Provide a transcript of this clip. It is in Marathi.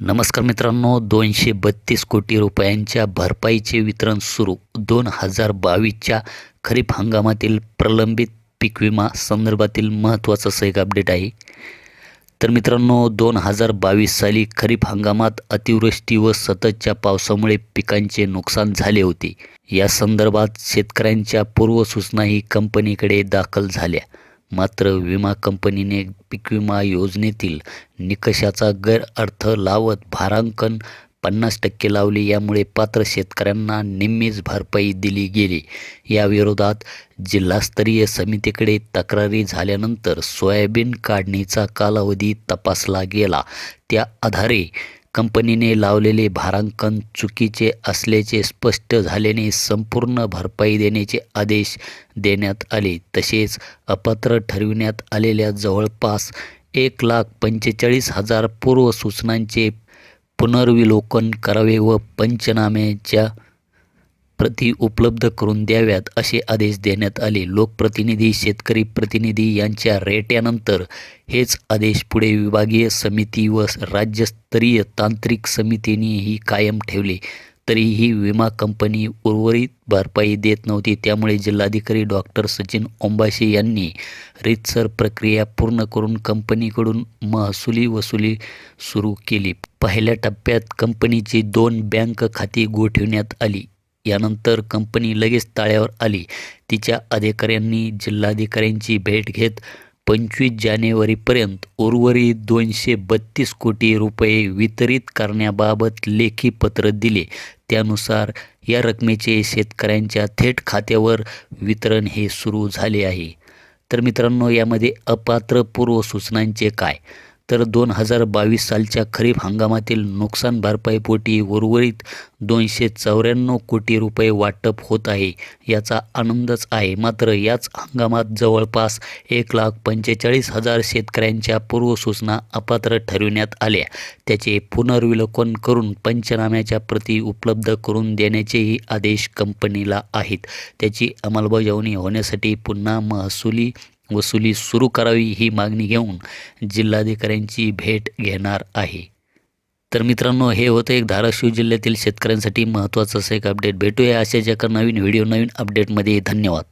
नमस्कार मित्रांनो दोनशे बत्तीस कोटी रुपयांच्या भरपाईचे वितरण सुरू. दोन हजार बावीसच्या खरीप हंगामातील प्रलंबित पीक विमा संदर्भातील महत्त्वाचं असं एक अपडेट आहे. तर मित्रांनो दोन हजार बावीस साली खरीप हंगामात अतिवृष्टी व सततच्या पावसामुळे पिकांचे नुकसान झाले होते. या संदर्भात शेतकऱ्यांच्या पूर्वसूचनाही कंपनीकडे दाखल झाल्या. मात्र विमा कंपनीने पीक विमा योजनेतील निकषाचा गैरअर्थ लावत भारांकन पन्नास टक्के लावले यामुळे पात्र शेतकऱ्यांना निम्मीच भरपाई दिली गेली. याविरोधात जिल्हास्तरीय समितीकडे तक्रारी झाल्यानंतर सोयाबीन काढणीचा कालावधी तपासला गेला. त्या आधारे कंपनीने लावलेले भारांकन चुकीचे असल्याचे स्पष्ट झाल्याने संपूर्ण भरपाई देण्याचे आदेश देण्यात आले. तसेच अपात्र ठरविण्यात आलेल्या जवळपास एक लाख पंचेचाळीस हजार पूर्वसूचनांचे पुनर्विलोकन करावे व पंचनाम्याच्या प्रती उपलब्ध करून द्याव्यात असे आदेश देण्यात आले. लोकप्रतिनिधी शेतकरी प्रतिनिधी यांच्या रेट्यानंतर हेच आदेश पुढे विभागीय समिती व राज्यस्तरीय तांत्रिक समितीनेही कायम ठेवले. तरीही विमा कंपनी उर्वरित भरपाई देत नव्हती. त्यामुळे जिल्हाधिकारी डॉक्टर सचिन ओंबाशी यांनी रितसर प्रक्रिया पूर्ण करून कंपनीकडून महसुली वसुली सुरू केली. पहिल्या टप्प्यात कंपनीची दोन बँक खाती गोठविण्यात आली. यानंतर कंपनी लगेच ताळ्यावर आली. तिच्या अधिकाऱ्यांनी जिल्हाधिकाऱ्यांची भेट घेत पंचवीस जानेवारीपर्यंत उर्वरित दोनशे बत्तीस कोटी रुपये वितरित करण्याबाबत लेखी पत्र दिले. त्यानुसार या रकमेचे शेतकऱ्यांच्या थेट खात्यावर वितरण हे सुरू झाले आहे. तर मित्रांनो यामध्ये अपात्र पूर्व सूचनांचे काय? तर दोन हजार बावीस सालच्या खरीप हंगामातील नुकसान भरपाईपोटी उर्वरित दोनशे चौऱ्याण्णव कोटी रुपये वाटप होत आहे याचा आनंदच आहे. मात्र याच हंगामात जवळपास एक लाख पंचेचाळीस हजार शेतकऱ्यांच्या पूर्वसूचना अपात्र ठरविण्यात आल्या. त्याचे पुनर्विलोकन करून पंचनाम्याच्या प्रती उपलब्ध करून देण्याचेही आदेश कंपनीला आहेत. त्याची अंमलबजावणी होण्यासाठी पुन्हा महसुली वसुली सुरू करावी ही मागणी घेऊन जिल्हाधिकाऱ्यांची भेट घेणार आहे. तर मित्रांनो हे होतं एक धाराशिव जिल्ह्यातील शेतकऱ्यांसाठी महत्त्वाचं असं एक अपडेट भेटूया अशाच एका नवीन व्हिडिओ नवीन अपडेटमध्ये धन्यवाद.